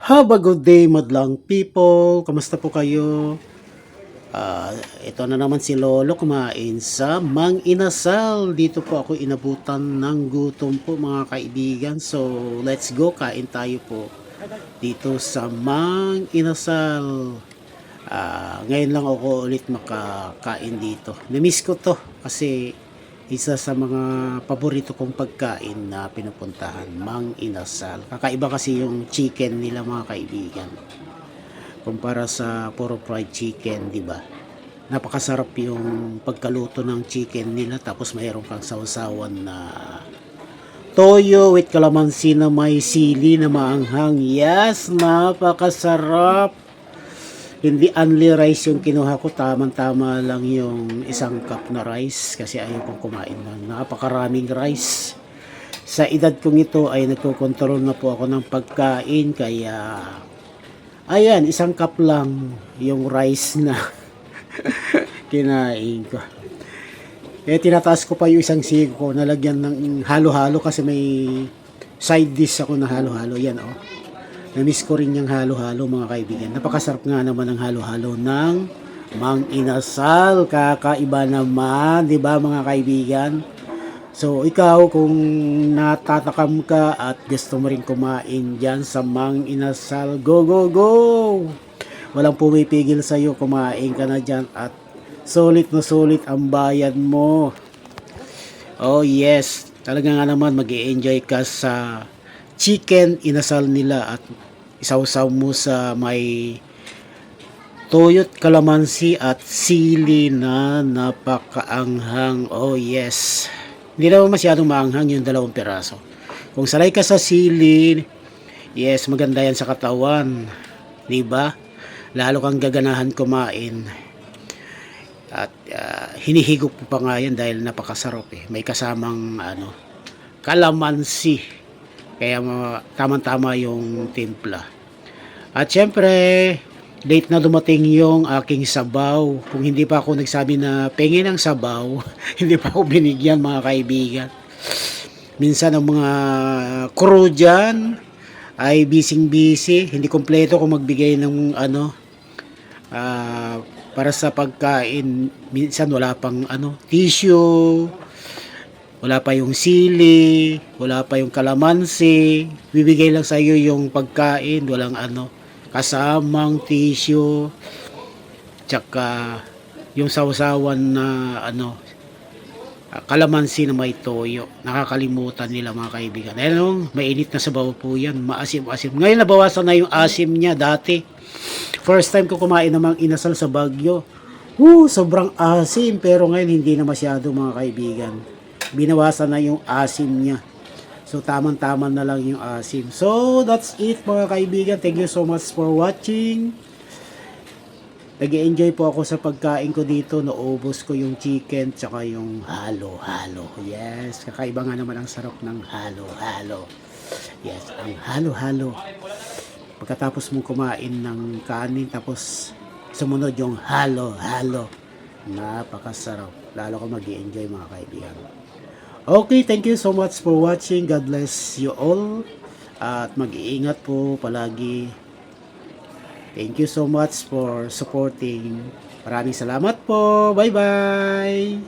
Have a good day, madlang people. Kamusta po kayo? Ah, ito na naman si Lolo kumain sa Mang Inasal. Dito po ako inabutan ng gutom po mga kaibigan. So, let's go. Kain tayo po dito sa Mang Inasal. Ah, ngayon lang ako ulit makakain dito. Namiss ko to kasi isa sa mga paborito kong pagkain na pinupuntahan, Mang Inasal. Kakaiba kasi yung chicken nila mga kaibigan. Kumpara sa puro fried chicken, di ba? Napakasarap yung pagkaluto ng chicken nila tapos mayroon kang sausawan na toyo with calamansi na may sili na maanghang. Yes, napakasarap. Hindi only rice yung kinuha ko, tamang-tama lang yung isang cup na rice kasi ayaw kong kumain ng napakaraming rice. Sa edad kong ito ay nagkokontrol na po ako ng pagkain kaya ayan, isang cup lang yung rice na kinain ko. Eh, tinataas ko pa yung isang sigo ko, nalagyan ng halo-halo kasi may side dish ako na halo-halo. Yan, oh. Namiss ko rin yung halo-halo mga kaibigan. Napakasarap nga naman ng halo-halo ng Mang Inasal. Kakaiba naman, di ba mga kaibigan? So, ikaw kung natatakam ka at gusto mo rin kumain dyan sa Mang Inasal, go, go, go! Walang pumipigil sa'yo, kumain ka na dyan at sulit na sulit ang bayad mo. Oh yes, talaga nga naman mag enjoy ka sa chicken inasal nila at isawsaw mo sa may toyot kalamansi at sili na napakaanghang. Oh yes. Hindi naman masyadong maanghang yung dalawang piraso. Kung salay ka sa sili, yes, maganda yan sa katawan. 'Di ba? Lalo kang gaganahan kumain. At ah, hinihigop pa nga yan dahil napakasarap eh. May kasamang ano, kalamansi. Kaya ma- tamang-tama yung timpla. At syempre, late na dumating yung aking sabaw. Kung hindi pa ako nagsabi na pengin ng sabaw, hindi pa ako binigyan mga kaibigan. Minsan ang mga crew dyan ay bising-busy. Hindi kompleto kung magbigay ng ano, ah, para sa pagkain. Minsan wala pang ano, tissue, wala pa yung sili, wala pa yung kalamansi. Bibigay lang sa iyo yung pagkain, walang ano, kasamang tissue, tsaka yung sausawan na ano, ah, kalamansi na may toyo. Nakakalimutan nila mga kaibigan. Ayun, mainit na sabaw po yan. Maasim-asim. Ngayon nabawasan na yung asim niya dati. First time ko kumain namang inasal sa Bagyo. Woo, sobrang asim. Pero ngayon hindi na masyado mga kaibigan. Binawasan na yung asim niya. So tamang-tama na lang yung asim. So that's it mga kaibigan. Thank you so much for watching. nag enjoy po ako sa pagkain ko dito. Naubos ko yung chicken tsaka yung halo-halo. Yes, kakaiba nga naman ang sarap ng halo-halo. Yes, ang halo-halo. Pagkatapos mong kumain ng kanin tapos sumunod yung halo-halo. Napakasarap. Lalo ko mag enjoy mga kaibigan. Okay, thank you so much for watching. God bless you all. At mag-iingat po palagi. Thank you so much for supporting. Maraming salamat po. Bye-bye.